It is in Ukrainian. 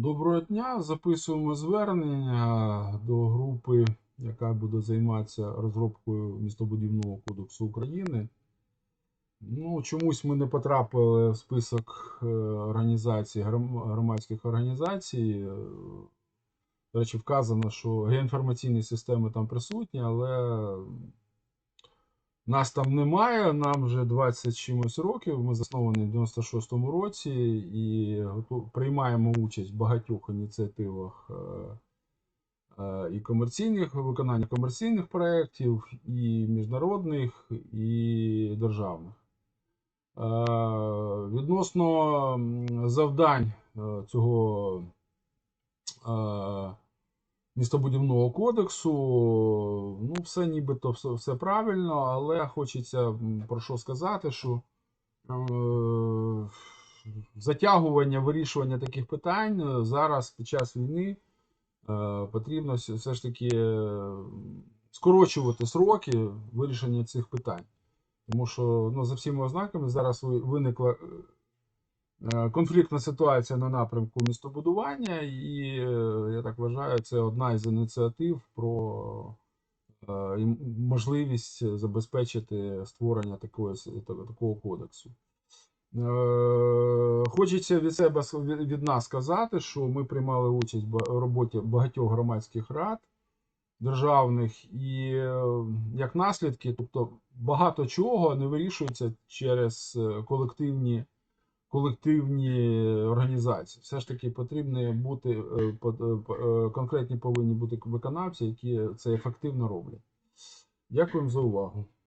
Доброго дня. Записуємо звернення до групи, яка буде займатися розробкою містобудівного кодексу України. Ну, чомусь ми не потрапили в список е, організацій, громадських організацій. Е, До речі, вказано, що геоінформаційні системи там присутні, але нас там немає. Нам вже 20 чимось років. Ми засновані в 96-му році і приймаємо участь в багатьох ініціативах е, е, і комерційних виконання комерційних проєктів, і міжнародних, і державних. Е, Відносно завдань цього містобудівного кодексу, ну, все нібито все, все правильно, але хочеться про що сказати, що е, затягування вирішування таких питань е, зараз під час війни е, потрібно все ж таки е, скорочувати сроки вирішення цих питань. Тому що ну, за всіма ознаками зараз виникла е, конфліктна ситуація на напрямку містобудування, і е, я так вважаю, це одна із ініціатив про е, можливість забезпечити створення такої, с- та- такого кодексу. Е, Хочеться від себе від нас сказати, що ми приймали участь в роботі багатьох громадських рад державних, і е, як наслідки, тобто багато чого не вирішується через е, колективні, колективні організації. Все ж таки потрібно бути е, е, е, конкретні повинні бути виконавці, які це ефективно роблять. Дякуємо за увагу.